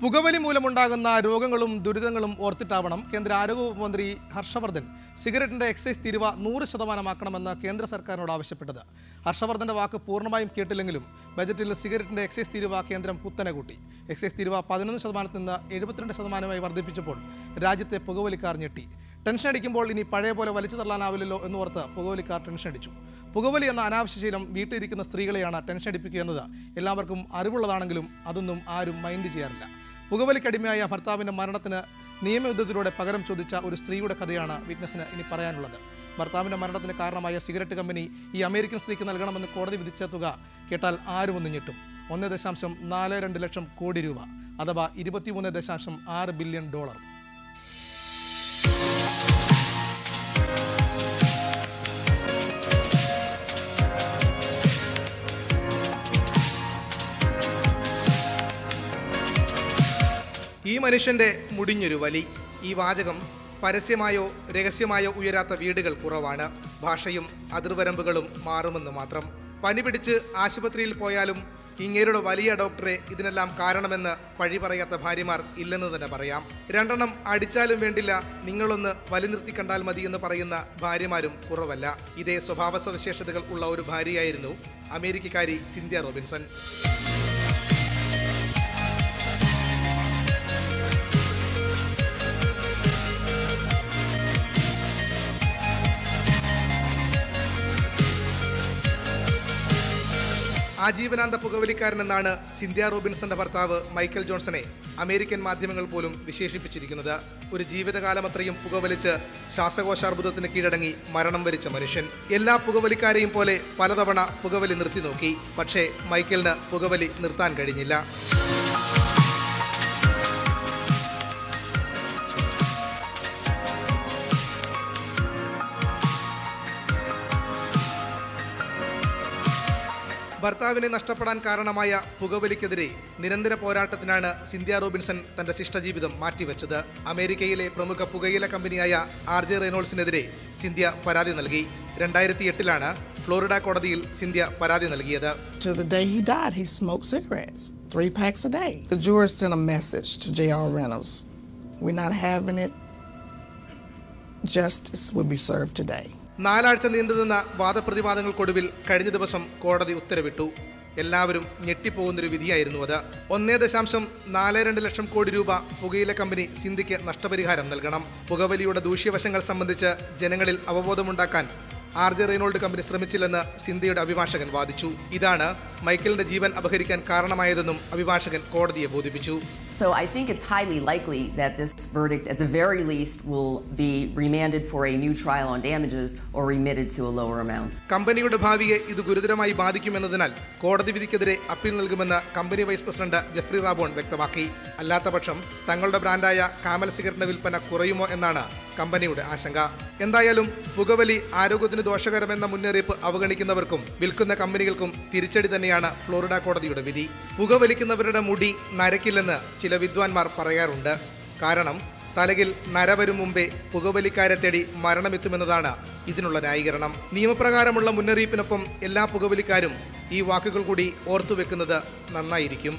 പുകവലി മൂലമുണ്ടാകുന്ന രോഗങ്ങളും ദുരിതങ്ങളും ഓർത്തിട്ടാവണം കേന്ദ്ര ആരോഗ്യ മന്ത്രി ഹർഷവർദ്ധൻ. സിഗരറ്റിന്റെ എക്സൈസ് തീരുവ നൂറ് ശതമാനമാക്കണമെന്ന് കേന്ദ്ര സർക്കാരിനോട് ആവശ്യപ്പെട്ടത്. ഹർഷവർദ്ധന്റെ വാക്ക് പൂർണമായും കേട്ടില്ലെങ്കിലും ബജറ്റിൽ സിഗരറ്റിന്റെ എക്സൈസ് തീരുവ കേന്ദ്രം കുത്തനെ കൂട്ടി എക്സൈസ് തീരുവ പതിനൊന്ന് ശതമാനത്തിൽ നിന്ന് എഴുപത്തിരണ്ട് ശതമാനമായി വർദ്ധിപ്പിച്ചപ്പോൾ രാജ്യത്തെ പുകവലിക്കാർ ഞെട്ടി. ടെൻഷൻ അടിക്കുമ്പോൾ ഇനി പഴയ പോലെ വലിച്ചു തള്ളാനാവില്ലല്ലോ എന്നോർത്ത് പുകവലിക്കാർ ടെൻഷൻ അടിച്ചു. പുകവലി എന്ന അനാവശ്യ ശീലം വീട്ടിലിരിക്കുന്ന സ്ത്രീകളെയാണ് ടെൻഷൻ അടിപ്പിക്കുക എന്നത്. എല്ലാവർക്കും അറിവുള്ളതാണെങ്കിലും അതൊന്നും ആരും മൈൻഡ് ചെയ്യാറില്ല. പുകവലിക്കടിമയായ ഭർത്താവിന്റെ മരണത്തിന് നിയമയുദ്ധത്തിലൂടെ പകരം ചോദിച്ച ഒരു സ്ത്രീയുടെ കഥയാണ് വിറ്റ്നസിന് ഇനി പറയാനുള്ളത്. ഭർത്താവിന്റെ മരണത്തിന് കാരണമായ സിഗരറ്റ് കമ്പനി ഈ അമേരിക്കൻ സ്ത്രീക്ക് നൽകണമെന്ന് കോടതി വിധിച്ച തുക കേട്ടാൽ ആരും ഒന്ന് ഞെട്ടും. ഒന്ന് ദശാംശം നാല് രണ്ട് ലക്ഷം കോടി രൂപ അഥവാ ഇരുപത്തിമൂന്ന് ദശാംശം ആറ് ബില്യൺ ഡോളർ. ഈ മനുഷ്യന്റെ മുടിഞ്ഞൊരു വലി. ഈ വാചകം പരസ്യമായോ രഹസ്യമായോ ഉയരാത്ത വീടുകൾ കുറവാണ്. ഭാഷയും അതിർവരമ്പുകളും മാറുമെന്ന് മാത്രം. പനി പിടിച്ച് ആശുപത്രിയിൽ പോയാലും ഇങ്ങേരുടെ വലിയ ഡോക്ടറെ ഇതിനെല്ലാം കാരണമെന്ന് പഴി പറയാത്ത ഭാര്യമാർ ഇല്ലെന്ന് തന്നെ പറയാം. രണ്ടെണ്ണം അടിച്ചാലും വേണ്ടില്ല നിങ്ങളൊന്ന് വലി നിർത്തി കണ്ടാൽ മതി എന്ന് പറയുന്ന ഭാര്യമാരും കുറവല്ല. ഇതേ സ്വഭാവ സവിശേഷതകൾ ഉള്ള ഒരു ഭാര്യയായിരുന്നു അമേരിക്കക്കാരി സിന്ധ്യ റോബിൻസൺ. ആജീവനാന്ത പുകവലിക്കാരനെന്നാണ് സിന്ധ്യ റോബിൻസന്റെ ഭർത്താവ് മൈക്കൽ ജോൺസനെ അമേരിക്കൻ മാധ്യമങ്ങൾ പോലും വിശേഷിപ്പിച്ചിരിക്കുന്നത്. ഒരു ജീവിതകാലമത്രയും പുകവലിച്ച് ശ്വാസകോശാർബുദത്തിന് കീഴടങ്ങി മരണം വരിച്ച മനുഷ്യൻ. എല്ലാ പുകവലിക്കാരെയും പോലെ പലതവണ പുകവലി നിർത്തി നോക്കി. പക്ഷേ മൈക്കലിന് പുകവലി നിർത്താൻ കഴിഞ്ഞില്ല. ഭർത്താവിനെ നഷ്ടപ്പെടാൻ കാരണമായ പുകവലിക്കെതിരെ നിരന്തര പോരാട്ടത്തിനാണ് സിന്ധ്യ റോബിൻസൺ തന്റെ ശിഷ്ടജീവിതം മാറ്റിവെച്ചത്. അമേരിക്കയിലെ പ്രമുഖ പുകയില കമ്പനിയായ ആർ ജെ റെയ്നോൾസിനെതിരെ സിന്ധ്യ പരാതി നൽകി. രണ്ടായിരത്തി എട്ടിലാണ് ഫ്ലോറിഡ കോടതിയിൽ സിന്ധ്യ പരാതി നൽകിയത്. Will be served today. നാലാഴ്ച നീണ്ടുനിന്ന വാദപ്രതിവാദങ്ങൾക്കൊടുവിൽ കഴിഞ്ഞ ദിവസം കോടതി ഉത്തരവിട്ടു. എല്ലാവരും ഞെട്ടിപ്പോകുന്നൊരു വിധിയായിരുന്നു അത്. ഒന്നേ ദശാംശം നാല് രണ്ട് ലക്ഷം കോടി രൂപ പുകയില കമ്പനി സിന്ധിക്ക് നഷ്ടപരിഹാരം നൽകണം. പുകവലിയുടെ ദൂഷ്യവശങ്ങൾ സംബന്ധിച്ച് ജനങ്ങളിൽ അവബോധമുണ്ടാക്കാൻ ആർ ജെ റെയ്നോൾഡ് കമ്പനി ശ്രമിച്ചില്ലെന്ന് സിന്ധ്യയുടെ അഭിഭാഷകൻ വാദിച്ചു. ഇതാണ് മൈക്കിളിന്റെ ജീവൻ അപഹരിക്കാൻ കാരണമായതെന്നും അഭിഭാഷകൻ കോടതിയെ ബോധിപ്പിച്ചു. So I think it's highly likely that this verdict, at the very least, will be remanded for a new trial on damages or remitted to a lower amount. കമ്പനിയുടെ ഭാവിയെ ഇത് ഗുരുതരമായി ബാധിക്കുമെന്നതിനാൽ കോടതി വിധിക്കെതിരെ അപ്പീൽ നൽകുമെന്ന് company vice president Jeffrey Raborn വ്യക്തമാക്കി. അല്ലാത്തപക്ഷം തങ്ങളുടെ ബ്രാൻഡായ കാമൽ സിഗരറ്റിന്റെ വിൽപ്പന കുറയുമോ എന്നാണ് കമ്പനിയുടെ ആശങ്ക. എന്തായാലും പുകവലി ആരോഗ്യത്തിന് ദോഷകരമെന്ന മുന്നറിയിപ്പ് അവഗണിക്കുന്നവർക്കും വിൽക്കുന്ന കമ്പനികൾക്കും തിരിച്ചടി തന്നെയാണ് ഫ്ലോറിഡ കോടതിയുടെ വിധി. പുകവലിക്കുന്നവരുടെ മുടി നരക്കില്ലെന്ന് ചില വിദ്വാൻമാർ പറയാറുണ്ട്. കാരണം തലകിൽ നര വരും മുമ്പേ പുകവലിക്കാരെ തേടി മരണമെത്തുമെന്നതാണ് ഇതിനുള്ള ന്യായീകരണം. നിയമപ്രകാരമുള്ള മുന്നറിയിപ്പിനൊപ്പം എല്ലാ പുകവലിക്കാരും ഈ വാക്കുകൾ കൂടി ഓർത്തുവെക്കുന്നത് നന്നായിരിക്കും.